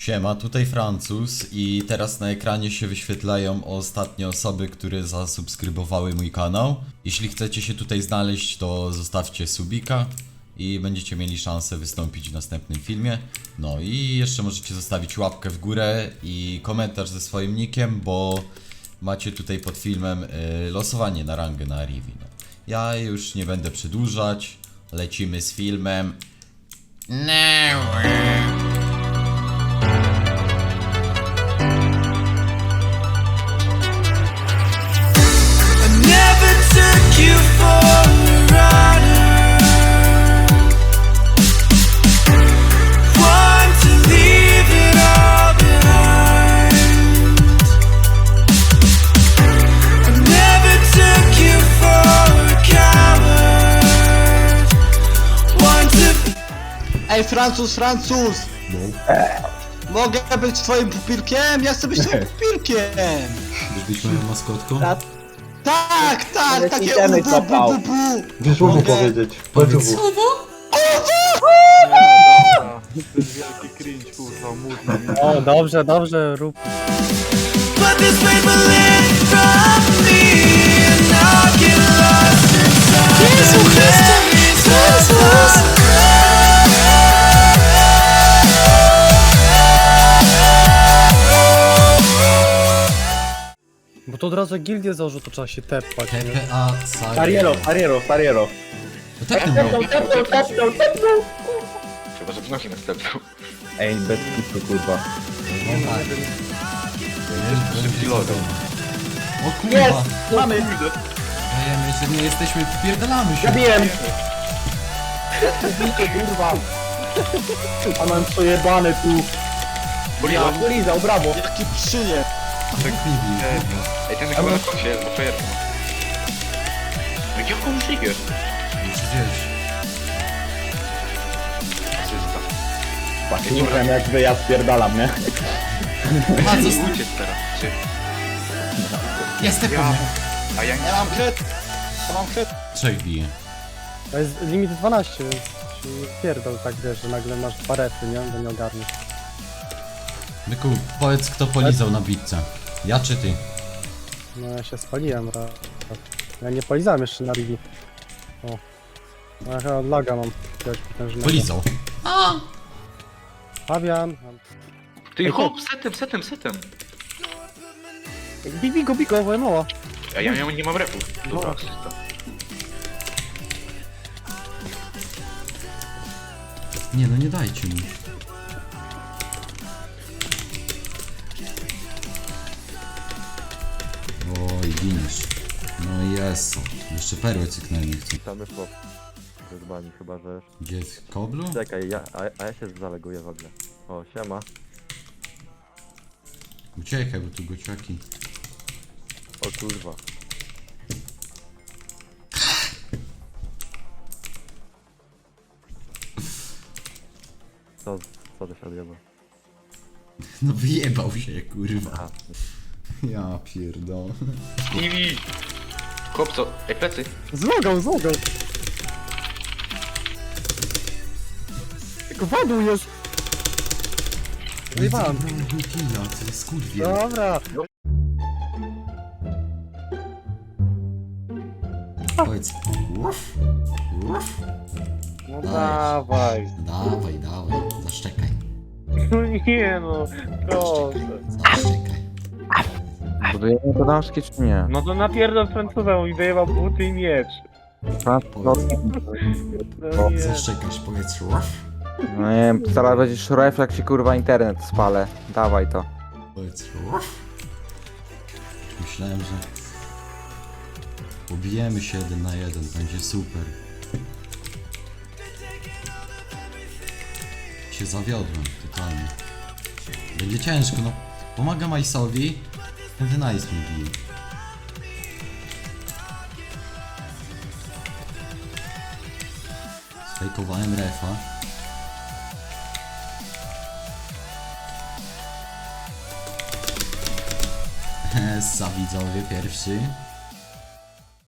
Siema, tutaj Francuz i teraz na ekranie się wyświetlają ostatnie osoby, które zasubskrybowały mój kanał. Jeśli chcecie się tutaj znaleźć, to zostawcie subika i będziecie mieli szansę wystąpić w następnym filmie. No i jeszcze możecie zostawić łapkę w górę i komentarz ze swoim nickiem, bo macie tutaj pod filmem y, losowanie na rangę na Arrivi. No. Ja już nie będę przedłużać, lecimy z filmem. No. Ej, Francuz, Francuz! Mogę być twoim pupilkiem? Ja chcę być twoim pupilkiem! Być moją maskotką? Tak, tak, Ale takie idziemy, ubu, bu, bu, bu. Wiesz, mogę Mogę- powiedzieć. Powiedz Wielki cringe, kurwa, mutna mi. O, dobrze, dobrze, rób. But this paper to od razu gildię założył, to trzeba się tepać, nie? TPA Fariero, Fariero, Fariero. No tak nie było. Chyba, że w nogi następną. Ej, bez kitu, kurwa. Pilotem. O kurwa! Jest! Mamy! Dajemy, że nie jesteśmy, wpierdalamy się. Zabiłem! kurwa! A mam przejebane tu. Ja, polizał, brawo! Jaki przyje! Ej, ten chyba na kosie jest, bo fajerką. Jak on żyje? Już gdzieś. Asysta. Patrzyłem jak wy ja spierdalam, nie? A co z Uciec teraz. Czy... Jestem Ja. A ja Ja mam kret! Ja mam kret! Trzech bije. To jest limit 12, więc się nie pierdol tak, wiesz, że nagle masz dwa refy, nie? Bo nie ogarniesz. Byku, powiedz kto polizał na bitce. Ja czy ty? No ja się spaliłem raz. Ja nie polizałem jeszcze na ligi. O. No ja chyba od laga mam jakiegoś potężnego. Polizał. Fabian. Ty hop, setem, setem, setem. Bibi go, bigo, mała. A ja, ja nie mam repu. Dobra, asysta. Nie no, nie dajcie mi. Giniesz. No jest. Jeszcze perły cyknęli chcę. Witamy chłop. Chyba, że... Gdzie jest koblu? Czekaj, ja, a, a ja się zaleguję w ogóle. O, siema. Uciekaj, bo tu gociaki. O kurwa. Co, co to się odjeba? No wyjebał się, kurwa. Ja pierdolę. Stevie! Hop, co? Ej, plecy. Z nogą, z nogą. Tylko wadą jest. Wyjebałem. Killa, co za skurwiel. Dobra. Powiedz. Uf, uf. No dawaj. Dawaj, dawaj, zaszczekaj. No nie no, proszę. Zaszczekaj. Budujemy to damskie czy nie? No to napierdol Francuza i wyjebał buty i miecz. No, No nie. Zaszczekasz, powiedz. Uf. no nie wiem, zaraz będziesz refleks i kurwa internet spalę. Dawaj to. Powiedz. Uf. Myślałem, że. Pobijemy się jeden na jeden, będzie super. Się zawiodłem, totalnie. Będzie ciężko, no. Pomagam Ice'owi, ten Ice mnie bije. Sfejkowałem refa. Essa widzowie pierwszy.